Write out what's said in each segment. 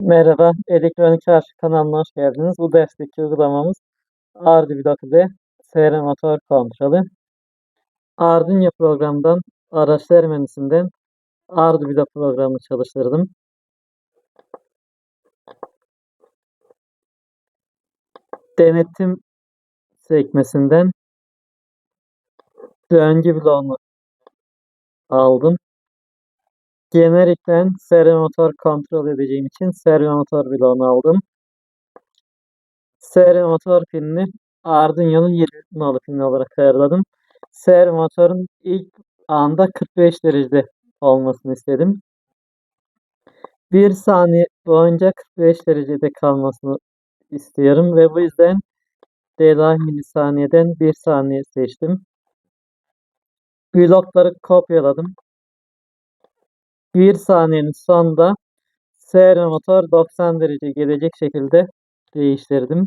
Merhaba, Elektronik Çarşı kanalına hoş geldiniz. Bu dersteki uygulamamız Arduino'da SR motor kontrolü. Arduino programdan araçlar menüsünden Arduino programını çalıştırdım. Denetim sekmesinden döngü bloğunu aldım. Generikten servo motor kontrol edeceğim için servo motor bloğunu aldım. Servo motor pinini Arduino'nun 7 nolu pini olarak ayarladım. Servo motorun ilk anda 45 derecede olmasını istedim. 1 saniye boyunca 45 derecede kalmasını istiyorum ve bu yüzden delay milisaniyeden 1 saniye seçtim. Blokları kopyaladım. 1 saniyenin sonunda servo motor 90 derece gelecek şekilde değiştirdim.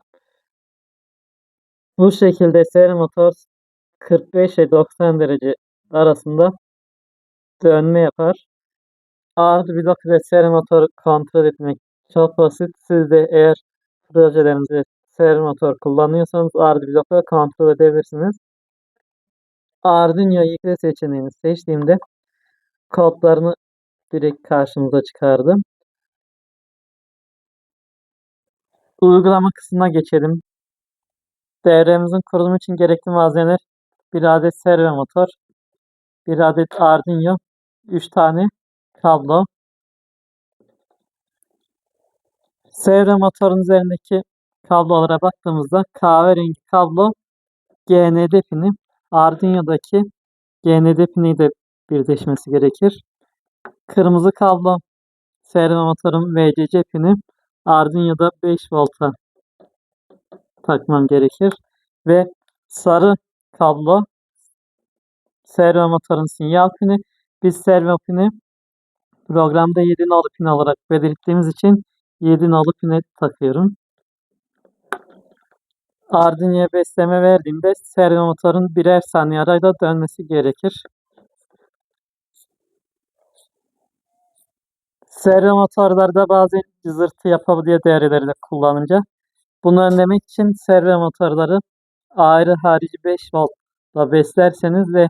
Bu şekilde servo motor 45 ile 90 derece arasında dönme yapar. Ağır blok ve servo motoru kontrol etmek çok basit. Siz de eğer projelerinizde servo motor kullanıyorsanız ağır blokla kontrol edebilirsiniz. Arduino yükle seçeneğini seçtiğimde kodlarını direkt karşımıza çıkardım. Uygulama kısmına geçelim. DR'mizin kurulumu için gerekli malzemeler bir adet servo motor, bir adet Arduino, 3 tane kablo. Servo motorun üzerindeki kablolara baktığımızda kahverengi kablo GND pini, Arduino'daki GND pini de birleşmesi gerekir. Kırmızı kablo servo motorun VCC pini Arduino'da 5 volta takmam gerekir. Ve sarı kablo servo motorun sinyal pini. Biz servo pini programda 7 nolu pin olarak belirttiğimiz için 7 nolu pine takıyorum. Arduino'ya besleme verdiğimde servo motorun birer saniye arayla dönmesi gerekir. Servo motorlarda bazen cızırtı yapabiliyor devreleri de kullanınca. Bunu önlemek için servo motorları ayrı harici 5 voltla beslerseniz ve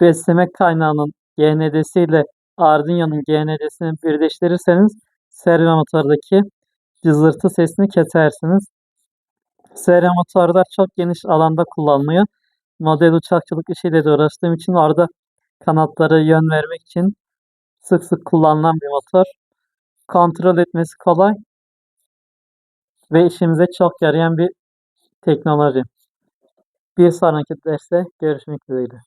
besleme kaynağının GND'si ile Arduino'nun GND'sini birleştirirseniz servo motordaki cızırtı sesini kesersiniz. Servo motorlar çok geniş alanda kullanılıyor. Model uçakçılık işiyle de uğraştığım için orada kanatlara yön vermek için sık sık kullanılan bir motor. Kontrol etmesi kolay ve işimize çok yarayan bir teknoloji. Bir sonraki derste görüşmek dileğiyle.